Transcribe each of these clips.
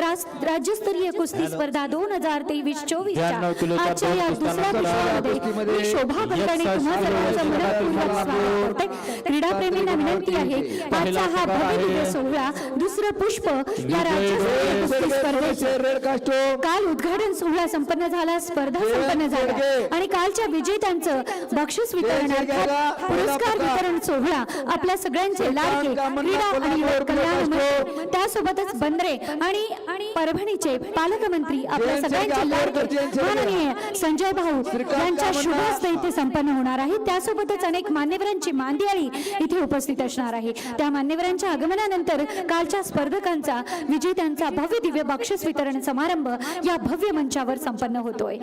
राज्यस्तरीय कुस्ती स्पर्धा दोन हजार तेवीस चोवीस ब्याण्णव किलोच्या आजच्या या दोन दुसऱ्या कुस्त्यांना विषयामध्ये मी शोभा कुलकर्णी तुम्हा सर्वांचं मनपूर्वक स्वागत करते. क्रीडाप्रेमींना विनंती आहे आजचा हा भव्य दिव्य सोहळा दुसरं पुष्प या राज्यस्तरीय कुस्ती स्पर्धेचे. काल उद्घाटन सोहळा संपन्न झाला स्पर्धा संपन्न झाल्या आणि कालच्या विजेत्यांचं बक्षीस वितरण पुरस्कार सोहळा आपल्या सगळ्यांचे लाडके क्रीडा आणि युवक कल्याण मंत्री त्यासोबतच बंद्रे आणि आणि परभणीचे पालकमंत्री आपल्या सगळ्यांचे लाडके माननीय संजय भाऊ यांच्या शुभ हस्ते इथे संपन्न होणार आहे. त्यासोबतच अनेक मान्यवरांची मांदियाळी इथे उपस्थित असणार आहे. त्या मान्यवरांच्या आगमनानंतर कालच्या स्पर्धकांचा विजेत्यांचा भव्य दिव्य बक्षीस वितरण समारंभ या भव्य मंचावर संपन्न होतोय.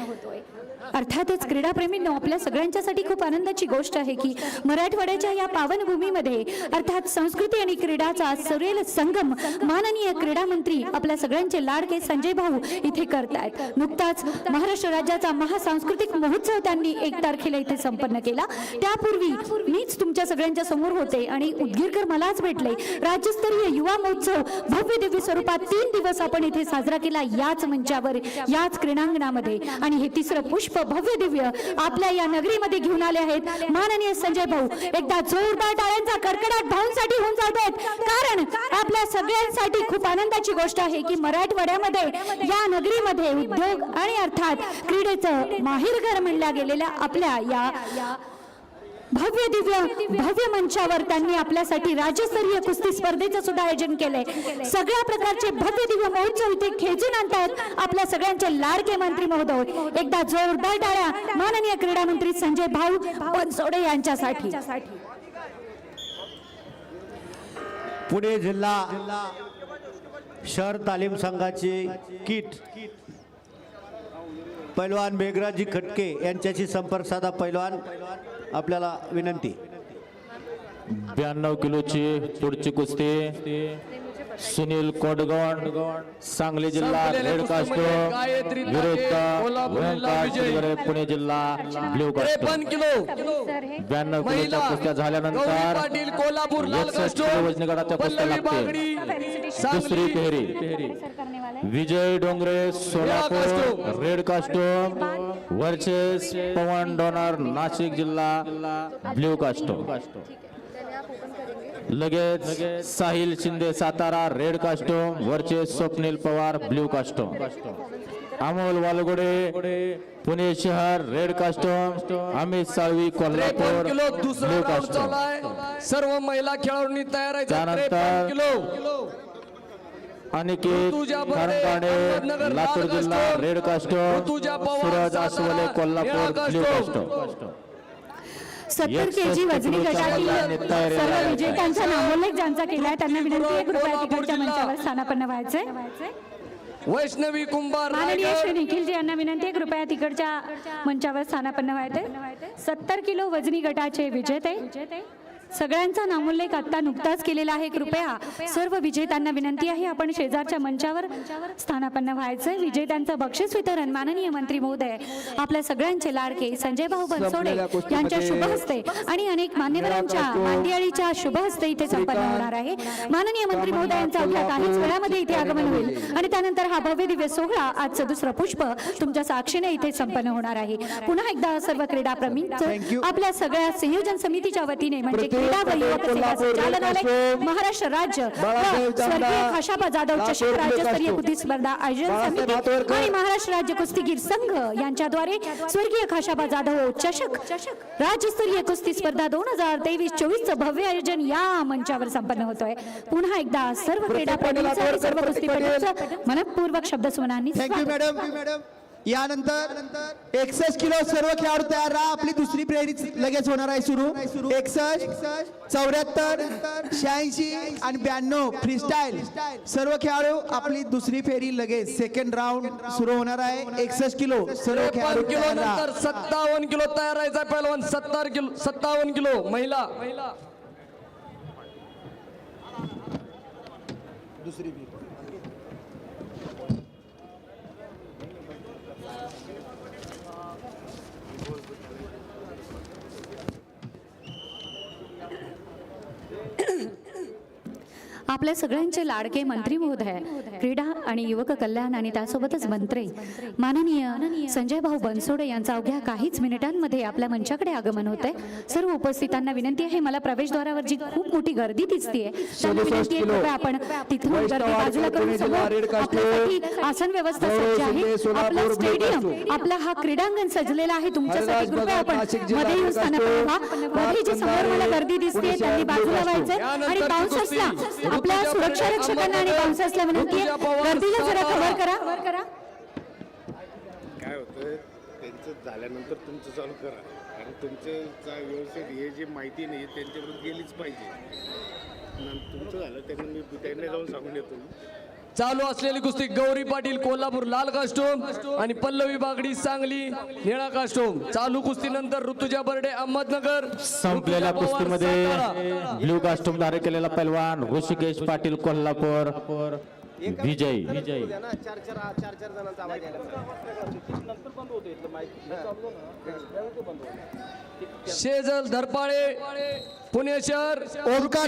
अर्थातच क्रीडाप्रेमींनो आपल्या सगळ्यांच्यासाठी खूप आनंदाची गोष्ट आहे की मराठवाड्याच्या या पावनभूमीमध्ये अर्थात संस्कृती आणि क्रीडाचा सरेल संगम माननीय क्रीडा मंत्री आपल्या सगळ्यांचे लाडके संजय भाऊ इथे करतायत. नुकताच महाराष्ट्र राज्याचा महासांस्कृतिक महोत्सव त्यांनी एक तारखेला इथे संपन्न केला. त्यापूर्वी मीच तुमच्या सगळ्यांच्या समोर होते आणि उदगीरकर मलाच भेटले. राज्यस्तरीय युवा महोत्सव भव्य दिव्य स्वरूपात तीन दिवस आपण इथे साजरा केला याच मंचावर याच क्रीडांगणामध्ये. आणि हे तिसरं पुष्प भव्य दिव्य आपल्या या नगरीमध्ये घेऊन आले आहेत. माननीय संजय भाऊ एकदा जोरदार टाळ्यांचा कडकडाट भाऊंसाठी होऊन जात आहेत. कारण आपल्या सगळ्यांसाठी खूप आनंदाची गोष्ट आहे की मराठवाड्यामध्ये या नगरीमध्ये उद्योग आणि अर्थात क्रीडेचं माहेरघर म्हणल्या गेलेल्या आपल्या या भव्य दिव्य भव्य मंचावर त्यांनी आपल्यासाठी राज्यस्तरीय कुस्ती स्पर्धेचं सुद्धा आयोजन केलंय. सगळ्या प्रकारचे भव्य दिव्य महोत्सव इथे खेचून आणतात आपल्या सगळ्यांचे लाडके मंत्री महोदय. एकदा जोरदार टाळ्या माननीय क्रीडा मंत्री संजय भाऊ बनसोडे यांच्यासाठी. पुणे जिल्हा शहर तालीम संघाची किट पैलवान मेघराजी खटके यांच्याशी संपर्क साधा पैलवान. आपल्याला विनंती. ब्याण्णव किलोची पुढची कुस्ती. सुनील कोडगण सांगली जिल्हा रेड कास्टो विरुद्ध ओंकार चिरगरे, पुणे जिल्हा ब्ल्यू कास्टो. त्रेपन्न किलो. ब्याण्णव किलोच्या कुस्त्या झाल्यानंतर पाटील कोल्हापूर लाल एकसष्ट कास्टो किलो वजनी गटाच्या कुस्त्या. बागडी दुसरी फेरी. Vijay Dongre Solapur red costume versus Pavan Donar Nashik जिल्हा ब्ल्यू कास्टो. लगेच Sahil Shinde Satara red costume versus Swapnil Pawar blue costume Amol Walgode Pune शहर रेड कास्टोम अमित साळवी कोल्हापूर सर्व महिला खेळाडूंनी तयार आहे. त्यानंतर अनिकेत अहमदनगर, लातूर जिल्हा. Red costume Suraj Asawale Kolhapur blue costume. सत्तर के जी वजनी गटातील सर्व विजेत्यांचा नामोल्लेख ज्यांचा केलाय त्यांना विनंती एक रुपया तिकडच्या मंचावर स्थानापन्न व्हायचंय वैष्णवी कुंभार माननीय श्री निखिलजी यांना विनंती एक रुपया तिकडच्या मंचावर स्थानापन्न व्हायचे. सत्तर किलो वजनी गटाचे विजेते. सगळ्यांचा नामोल्लेख आता नुकताच केलेला आहे. कृपया सर्व विजेत्यांना विनंती आहे. आपण शेजारच्या मंचावर स्थानापन्न व्हायचं विजेत्यांचं बक्षीस वितरण माननीय मंत्री महोदय आपल्या सगळ्यांचे लाडके संजय भाऊ बनसोडे यांच्या शुभ हस्ते आणि अनेक मान्यवरांच्या मांदियाळीच्या शुभ हस्ते इथे संपन्न होणार आहे. माननीय मंत्री महोदयांचा अवघ्या काहीच वेळामध्ये इथे आगमन होईल. आणि त्यानंतर हा भव्य दिव्य सोहळा आजचं दुसरं पुष्प तुमच्या साक्षीने इथे संपन्न होणार आहे. पुन्हा एकदा सर्व क्रीडाप्रेमींचं आपल्या सगळ्या संयोजन समितीच्या वतीने म्हणजे क्रीडा व युवक महाराष्ट्र राज्य स्वर्गीय खाशाबा जाधव चषक राज्यस्तरीय कुस्ती स्पर्धा आयोजन समिती आणि महाराष्ट्र राज्य कुस्तीगीर संघ यांच्याद्वारे स्वर्गीय खाशाबा जाधव चषक राज्यस्तरीय कुस्ती स्पर्धा दोन हजार तेवीस चोवीस चं भव्य आयोजन या मंचावर संपन्न होतोय. पुन्हा एकदा सर्व आणि सर्व कुस्तीपटूंचं मनपूर्वक शब्द स्वागत. मॅडम यानंतर एकसष्ट किलो सर्व खेळाडू तयार राहा. आपली दुसरी प्रेरी लगेच होणार आहे सुरू. एकसष्ट चौऱ्याहत्तर शहाऐंशी आणि ब्याण्णव. फ्रीस्टाईल सर्व खेळाडू आपली दुसरी फेरी लगेच सेकंड राऊंड सुरू होणार आहे. एकसष्ट किलो सर्व खेळाडू किलो तयार राहा. नंतर सत्तावन्न किलो तयार राहायचा पहिलवान. सत्तर किलो सत्तावन्न किलो. महिला. आपल्या सगळ्यांचे लाडके मंत्री महोदय क्रीडा आणि युवक कल्याण आणि त्यासोबतच मंत्री. माननीय संजय भाऊ बनसोडे यांचा अवघ्या काहीच मिनिटांमध्ये आपल्या मंचाकडे आगमन होते सर्व उपस्थितांना विनंती आहे मला प्रवेशद्वारावर जी खूप मोठी गर्दी दिसतीये. विनंती आहे आपण तिथून गर्दी बाजूला करून आसन व्यवस्था सज्ज आहे. आपलं स्टेडियम आपला हा क्रीडांगण सजलेला आहे. तुमच्यासाठी कृपया आपण मध्ये येऊन स्थानकमध्ये जी समोर मला गर्दी दिसते त्यांनी बाजूला व्हायचंय. आणि बाउन्सर्सला आपल्या सुरक्षा रक्षकांना आणि बाउन्सर्सला विनंती आहे गर्दीला जरा कव्हर करा. करा. काय होतं त्यांचं झाल्यानंतर तुमचं चालू करा. कारण तुमचं व्यवस्थित हे जी माहिती नाही त्यांच्याकडून गेलीच पाहिजे. तुमचं झालं त्यांना मी त्यांना जाऊन सांगून येतो. चालू असलेली कुस्ती गौरी पाटील कोल्हापूर लाल कास्टोम आणि पल्लवी बागडी सांगली निळा कास्टोम. चालू कुस्ती नंतर ऋतुजा बर्डे अहमदनगर. संपलेल्या कुस्तीमध्ये. ब्ल्यू कास्टूम धारण केलेला पैलवान ऋषिकेश पाटील कोल्हापूर. विजय. विजय. शेजल धरपाळे पुणे शहर. ओमकार